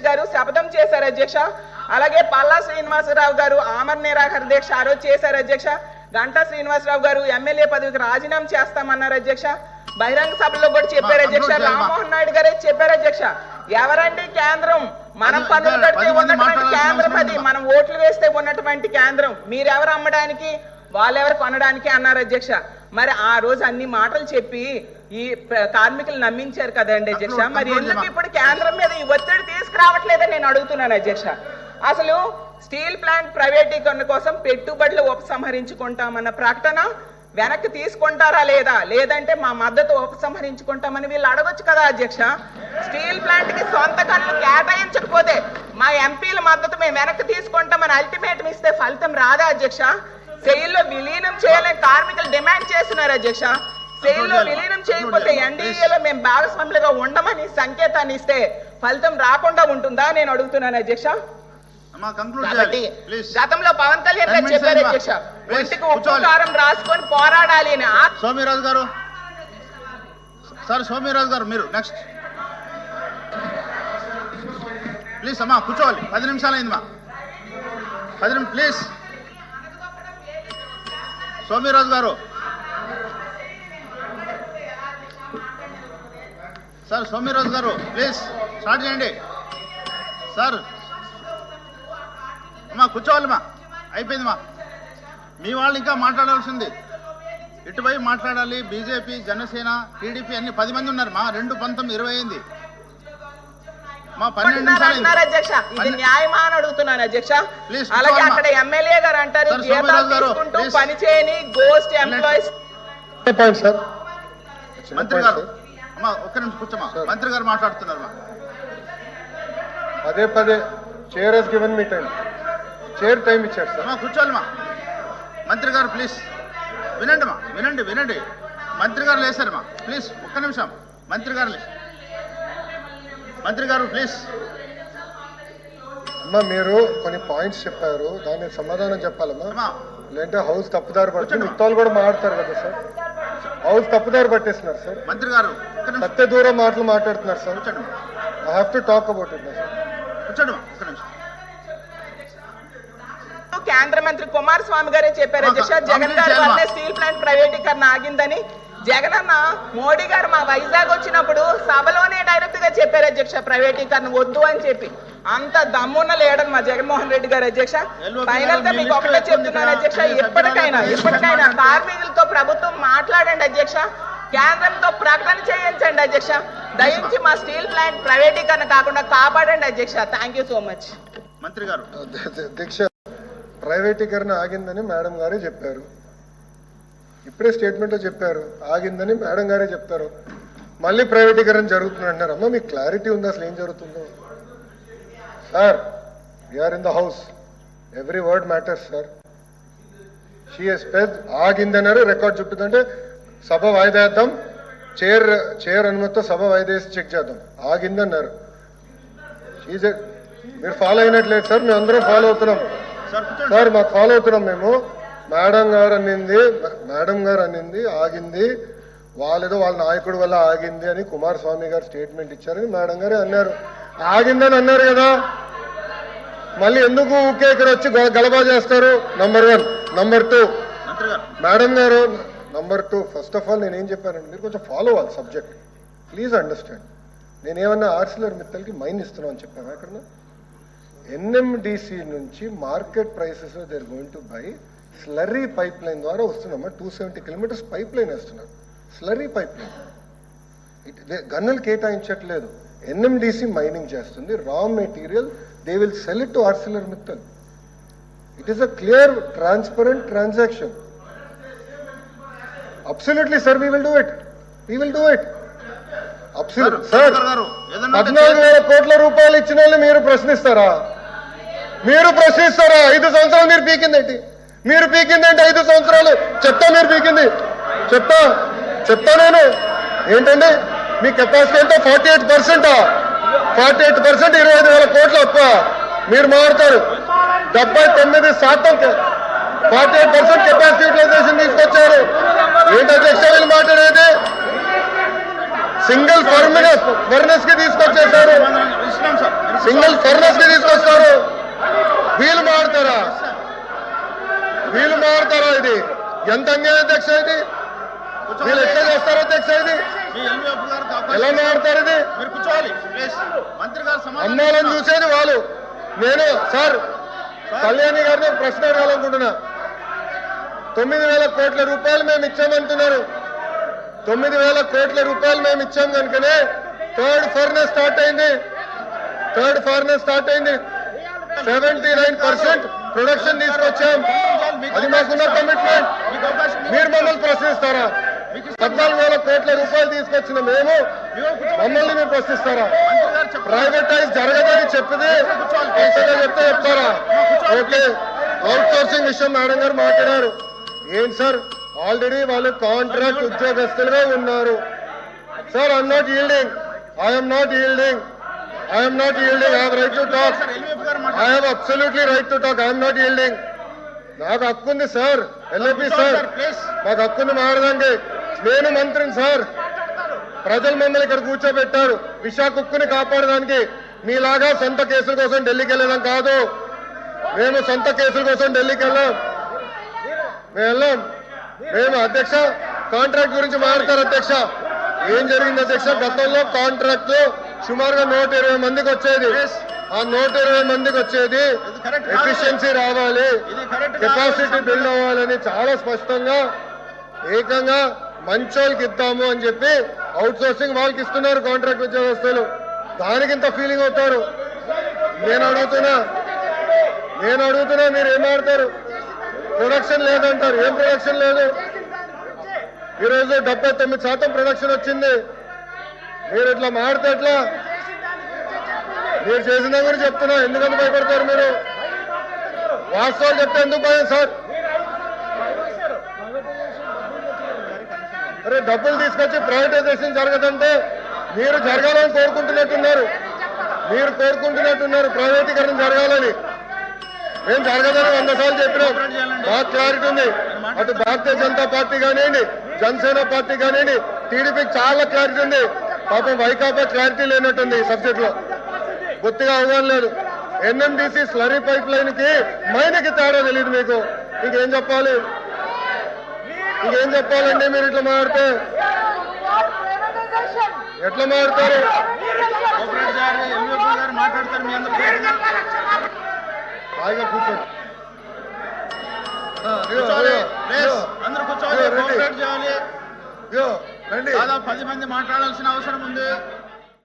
వెంకటేష్ గారు శపథం చేశారు అధ్యక్ష. అలాగే పల్లా శ్రీనివాసరావు గారు ఆమర్ నిరాహార దీక్ష ఆ రోజు చేశారు అధ్యక్ష. గంటా శ్రీనివాసరావు గారు ఎమ్మెల్యే పదవికి రాజీనామా చేస్తామన్నారు అధ్యక్ష. బహిరంగ సభలో కూడా చెప్పారు అధ్యక్ష. రామ్మోహన్ నాయుడు గారే చెప్పారు అధ్యక్ష. ఎవరండి కేంద్రం? మనం పన్నులు కడితే ఉన్నటువంటి కేంద్రం అది. మనం ఓట్లు వేస్తే ఉన్నటువంటి కేంద్రం. మీరెవరు అమ్మడానికి? వాళ్ళెవరు కొనడానికి అన్నారు అధ్యక్ష. మరి ఆ రోజు అన్ని మాటలు చెప్పి ఈ కార్మికులు నమ్మించారు కదండి అధ్యక్ష. మరి ఎందుకు. ఇప్పుడు కేంద్రం మీద ఈ ఒత్తిడి తీసుకురావట్లేదని నేను అడుగుతున్నాను అధ్యక్ష. అసలు స్టీల్ ప్లాంట్ ప్రైవేటీకరణ కోసం పెట్టుబడులు ఉపసంహరించుకుంటామన్న ప్రకటన వెనక్కి తీసుకుంటారా లేదా? లేదంటే మా మద్దతు ఉపసంహరించుకుంటామని వీళ్ళు అడగొచ్చు కదా అధ్యక్ష. స్టీల్ ప్లాంట్కి సొంత కళ్ళు కేటాయించకపోతే మా ఎంపీల మద్దతు మేము వెనక్కి తీసుకుంటామని అల్టిమేటం ఇస్తే ఫలితం రాదా అధ్యక్ష? సెయిల్లో విలీనం చేయాలని కార్మికులు డిమాండ్ చేస్తున్నారు అధ్యక్ష సెయిల్లో విలీనం చేయకపోతే ఎన్డీఏలో మేము భాగస్వాములుగా ఉండమని సంకేతాన్ని ఇస్తే ఫలితం రాకుండా ఉంటుందా నేను అడుగుతున్నాను అధ్యక్ష కాబట్టి గతంలో పవన్ కళ్యాణ్ గారు చెప్పారు అధ్యక్ష Please, ఒంటికి ఉప్పు కూర్చోవాలి. కారం రాసుకొని పోరాడాలి అని సోమిరాజు గారు. సార్ సోమిరాజు గారు మీరు నెక్స్ట్ ప్లీజ్ అమ్మా కూర్చోవాలి. పది నిమిషాలు అయింది మా. పది నిమిషం ప్లీజ్ సోమిరాజు గారు. సార్ సోమిరాజు గారు ప్లీజ్ స్టార్ట్ చేయండి. సార్ అమ్మా కూర్చోవాలమ్మా. అయిపోయిందిమా మీ వాళ్ళు ఇంకా మాట్లాడాల్సింది. ఇటువైపు మాట్లాడాలి బీజేపీ జనసేన టీడీపీ అన్ని పది మంది ఉన్నారు. మా రెండు పంతొమ్మిది ఇరవై అయింది మా పన్నెండు నిమిషాలు అయింది. అంటున్నారు అధ్యక్ష? ఇది న్యాయమా అని అడుగుతున్నాను అధ్యక్ష. అలాగే. అక్కడ ఎమ్మెల్యే గారు అంటారు జీతాలు తీసుకుంటూ please. పని చేయని గోస్ట్ ఎంప్లాయీస్ పాయింట్ సార్ చిన్న మంత్రి గారు అమ్మా ఒక్క నిమిషం కూర్చోమా. సార్. మంత్రి గారు మాట్లాడుతున్నారు మా పదే పదే chair has given me time chair time ఇచ్చారు సార్ అమ్మా కూర్చోవాలమ్మా మంత్రి గారు ప్లీజ్ వినండి మా వినండి వినండి. మంత్రి గారు లేసారమ్మా. ప్లీజ్ ఒక్క నిమిషం. మంత్రి గారు లేచి మంత్రి గారు ప్లీజ్ అమ్మా మీరు కొన్ని పాయింట్స్ చెప్పారు. దానికి సమాధానం చెప్పాలమ్మా. లేదంటే హౌస్ తప్పుదారి పడుతుంది కూర్చోండి. మిగతా వాళ్ళు కూడా మాట్లాడతారు కదా సార్. హౌస్ తప్పుదారి పట్టేస్తున్నారు సార్. మంత్రి గారు సత్య దూరం మాటలు మాట్లాడుతున్నారు sir. I have to talk about it sir కేంద్ర మంత్రి కుమారస్వామి గారే చెప్పారు. అధ్యక్ష జగన్ గారి. స్టీల్ ప్లాంట్ ప్రైవేటీకరణ ఆగిందని జగన్ అన్న మోడీ గారు మా వైజాగ్ వచ్చినప్పుడు సభలోనే డైరెక్ట్గా చెప్పారు అధ్యక్ష ప్రైవేటీకరణ వద్దు అని చెప్పి. అంత దమ్మున్న లీడర్ మా జగన్మోహన్ రెడ్డి గారు అధ్యక్ష. ఫైనల్గా మీకు ఒకటే చెప్తున్నాను అధ్యక్ష ఇప్పటికైనా మాట్లాడండి. కార్మికులతో ప్రభుత్వం మాట్లాడండి అధ్యక్ష. కేంద్రంతో ప్రకటన చేయించండి అధ్యక్ష. దయించి మా స్టీల్ ప్లాంట్ ప్రైవేటీకరణ కాకుండా కాపాడండి అధ్యక్ష. థ్యాంక్ యూ సో మచ్ మంత్రి గారు. దీక్ష ప్రైవేటీకరణ ఆగిందని మేడం గారే చెప్పారు. ఇప్పుడే స్టేట్మెంట్లో చెప్పారు. ఆగిందని మేడం గారే చెప్తారు. మళ్ళీ ప్రైవేటీకరణ జరుగుతుంది అంటున్నారు. అమ్మ మీకు క్లారిటీ ఉంది? అసలు ఏం జరుగుతుందో? Sir are in the house every word matters sir she's పెద్ ఆగిందన్నారు రికార్డ్ చుట్టుందంటే సభ వాయిదా వేద్దాం. చైర్ చైర్ అనుమతితో సభ వాయిదా వేసి చెక్ చేద్దాం. ఆగిందన్నారు. షీజ్ మీరు ఫాలో అయినట్లేదు సార్ మేము అందరం ఫాలో అవుతున్నాం సార్ మాకు ఫాలో అవుతున్నాం మేము. మేడం గారు అనింది మేడం గారు అనింది ఆగింది. వాళ్ళేదో వాళ్ళ నాయకుడు వల్ల ఆగింది అని కుమారస్వామి గారు స్టేట్మెంట్ ఇచ్చారని మేడం గారే అన్నారు. ఆగిందని అన్నారు కదా. మళ్ళీ ఎందుకు ఊకే ఇక్కడ వచ్చి గ- గలబా చేస్తారు? Number one number two madam గారు number two first of all నేను ఏం చెప్పానండి మీరు కొంచెం ఫాలో అవ్వాలి సబ్జెక్ట్ ప్లీజ్ అండర్స్టాండ్ నేనేమన్నా ఆర్సిలర్ మిత్తల్కి మైన్ ఇస్తున్నాను అని చెప్పాను ఎక్కడ ఎన్ఎండిసి నుంచి market prices they're going to buy slurry pipeline ద్వారా వస్తున్నామా two seventy kilometres pipe line వేస్తున్నారు స్లర్రీ పైప్ లైన్ గన్నులు కేటాయించట్లేదు. ఎన్ఎండిసి మైనింగ్ చేస్తుంది. Raw material they will sell it to Arcelor Mittal it is a clear transparent transaction. Absolutely sir we will do it we will do it absolute sir పద్నాలుగు వేల కోట్ల రూపాయలు ఇచ్చిన వాళ్ళు మీరు ప్రశ్నిస్తారా? మీరు ప్రశ్నిస్తారా? ఐదు సంవత్సరాలు మీరు పీకిందేంటి? మీరు పీకిందేంటి ఐదు సంవత్సరాలు? చెప్తా మీరు పీకింది. చెప్తా. చెప్తా నేను. ఏంటండి? మీ కెపాసిటీ ఎంత? ఫార్టీ ఎయిట్ పర్సెంటా ఫార్టీ ఎయిట్ పర్సెంట్ ఇరవై ఐదు వేల కోట్ల అప్ప. మీరు మారుతారు. డెబ్బై తొమ్మిది శాతం forty eight percent capacity utilisation తీసుకొచ్చారు. ఏంటి అధ్యక్ష వీళ్ళు మాట్లాడేది? సింగిల్ ఫర్మినస్ ఫర్నెస్కి తీసుకొచ్చేసారు సింగిల్ ఫర్నెస్ని తీసుకొస్తారు వీలు మారుతారా మారుతారా ఇది? ఎంత అన్యాయం అధ్యక్ష ఇది? వీళ్ళు ఎట్లా చేస్తారో అధ్యక్ష ఇది? ఎలా మారుతారు ఇది? మీరు అమ్మాలని. చూసేది వాళ్ళు. నేను సార్. కళ్యాణి గారిని ప్రశ్న అడగాలనుకుంటున్నా. తొమ్మిది వేల కోట్ల రూపాయలు మేము ఇచ్చామంటున్నారు. తొమ్మిది వేల కోట్ల రూపాయలు మేము ఇచ్చాం కనుకనే థర్డ్ ఫర్నెస్ స్టార్ట్ అయింది. థర్డ్ ఫర్నెస్ స్టార్ట్ అయింది. సెవెంటీ నైన్ పర్సెంట్ ప్రొడక్షన్ తీసుకొచ్చాం. అది మాకున్న కమిట్మెంట్ మీరు మమ్మల్ని ప్రశ్నిస్తారా? పద్నాలుగు వేల కోట్ల రూపాయలు తీసుకొచ్చిన మేము మమ్మల్ని మీరు ప్రశ్నిస్తారా? ప్రైవేటైజ్ జరగదని చెప్పితే చెప్తే చెప్తారా? ఓకే. అవుట్ సోర్సింగ్ విషయం మేడం గారు మాట్లాడారు. ఏం సార్? ఆల్రెడీ వాళ్ళు కాంట్రాక్ట్ ఉద్యోగస్తులుగా ఉన్నారు. Sir I'm not yielding I'm not yielding I'm not yielding I right to talk I have absolutely right to talk I'm not yielding నాకు హక్కు ఉంది సార్ ఎల్ఏపి సార్ ప్లీజ్ మాకు హక్కుంది మారదండి నేను మంత్రిని సార్ ప్రజలు మమ్మల్ని ఇక్కడ కూర్చోబెట్టారు. విశాఖ కుక్కుని కాపాడడానికి మీలాగా సొంత కేసుల కోసం ఢిల్లీకి వెళ్ళడం కాదు. మేము సొంత కేసుల కోసం ఢిల్లీకి వెళ్ళాం. మేము వెళ్ళాం. మేము అధ్యక్ష కాంట్రాక్ట్ గురించి మాట్లాడతారు అధ్యక్ష. ఏం జరిగింది అధ్యక్ష? గతంలో కాంట్రాక్ట్ సుమారుగా నూట ఇరవై మందికి వచ్చేది. ఆ నూట ఇరవై మందికి వచ్చేది. ఎఫిషియన్సీ రావాలి. కెపాసిటీ బిల్డ్ అవ్వాలని చాలా స్పష్టంగా ఏకంగా మంచోళ్ళకి ఇద్దాము అని చెప్పి అవుట్ సోర్సింగ్ వాళ్ళకి ఇస్తున్నారు కాంట్రాక్ట్ ఉద్యోగస్తులు. దానికి ఇంత ఫీలింగ్ అవుతారు. నేను అడుగుతున్నా నేను అడుగుతున్నా మీరు ఏం ఆడతారు? ప్రొడక్షన్ లేదంటారు. ఏం ప్రొడక్షన్ లేదు? ఈరోజు డెబ్బై తొమ్మిది శాతం ప్రొడక్షన్ వచ్చింది. మీరు ఇట్లా మాడితే ఎట్లా? మీరు చేసిన దగ్గర చెప్తున్నా ఎందుకంత భయపడతారు మీరు? వాస్తవాలు చెప్తే ఎందుకు భయం సార్? అరే డబ్బులు తీసుకొచ్చి ప్రైవేటైజేషన్ జరగదంటే మీరు జరగాలని కోరుకుంటున్నట్టున్నారు. మీరు కోరుకుంటున్నట్టున్నారు ప్రైవేటీకరణ జరగాలని. మేము జరగదని వంద సార్లు చెప్పినాం. బాగా క్లారిటీ ఉంది. అటు భారతీయ జనతా పార్టీ కానివ్వండి జనసేన పార్టీ కానివ్వండి టీడీపీకి చాలా క్లారిటీ ఉంది. పాపం వైకాపా క్లారిటీ లేనట్టుంది ఈ సబ్జెక్ట్లో. గుర్తుగా అవగాహన లేదు. ఎన్ఎండిసి స్లరీ పైప్ లైన్కి మైనకి తేడా తెలియదు మీకు. ఇంకేం చెప్పాలి? ఇంకేం చెప్పాలండి మీరు ఇట్లా మాడితే ఎట్లా మాట్లాడతారు? హాయిగా కూర్చోండి. అందరూ కూర్చోవాలి. దాదాపు పది మంది మాట్లాడాల్సిన అవసరం ఉంది.